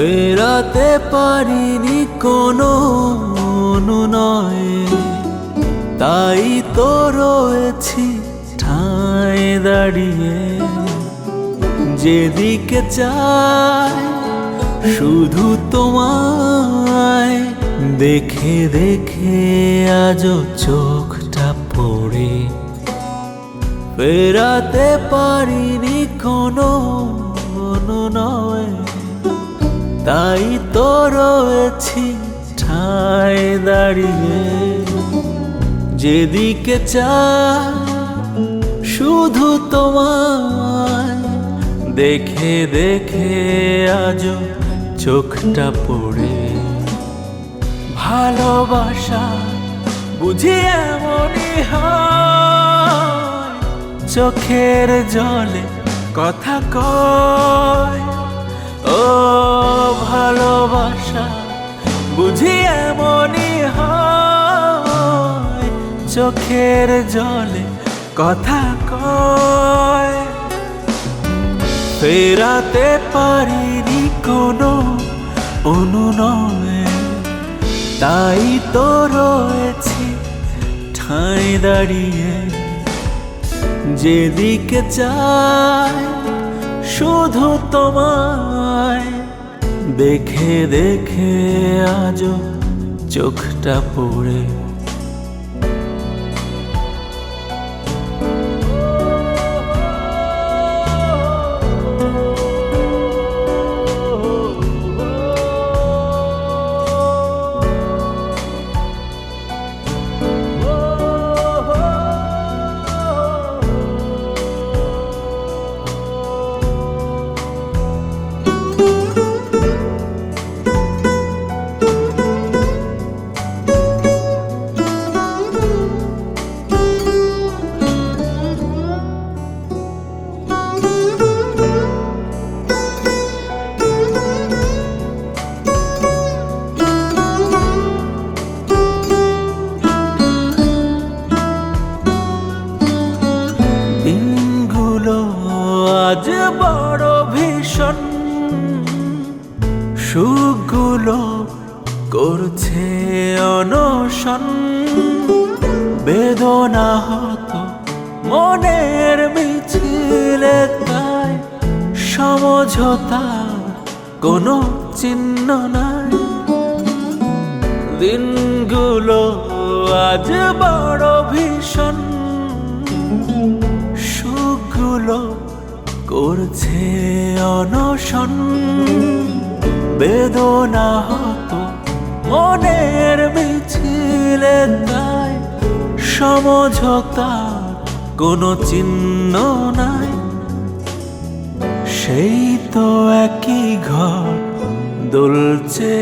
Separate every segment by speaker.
Speaker 1: ফেরাতে পারিনি কোনো তাই তো রয়েছি ঠায় দাঁড়িয়ে। যেদিকে চাই, শুধু তোমায় দেখে দেখে আজও চোখটা পড়ে। ফেরাতে পারিনি কোনো তাই তো রয়েছি ঠায় দাঁড়িয়ে। যেদিকে চাই, শুধু তোমায় দেখে দেখে আজও চোখটা পড়ে। ভালোবাসা বুঝি এমনই চোখের জলে কথা কয়। ও ভালোবাসা বুঝি এমনই হয় চোখের জলে কথা কয়। ফেরাতে পারিনি কোনো অনুনয়, তাই তো রয়েছি ঠাঁই দাঁড়িয়ে। যেদিকে চাই শুধু তোমায় দেখে দেখে আজও চোখটা পড়ে সুখগুলো করছে অনশন। বেদনা হতো মনের মিছিলে, তাই সমঝোতা কোনো চিহ্ন নাই। দিনগুলো আজ বড় ভীষণ। সুখগুলো করছে অনশন। বেদনা হতো মনের মিছিলে তাই সমঝোতা, কোনো চিহ্ন নাই। সেই তো একই ঘর, দুলছে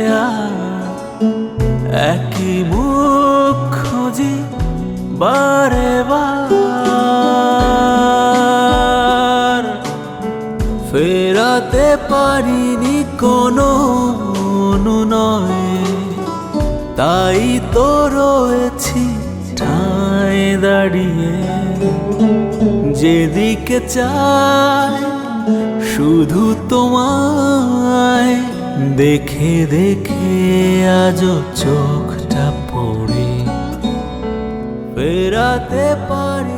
Speaker 1: একই মুখ খুঁজি বারে বার। ফেরাতে পারিনি কোনো অনুনয় তাই তো রয়েছি ঠায় দাঁড়িয়ে। যেদিকে চাই, শুধু তোমায় দেখে দেখে আজও চোখটা পড়ে। ফেরাতে পারিনি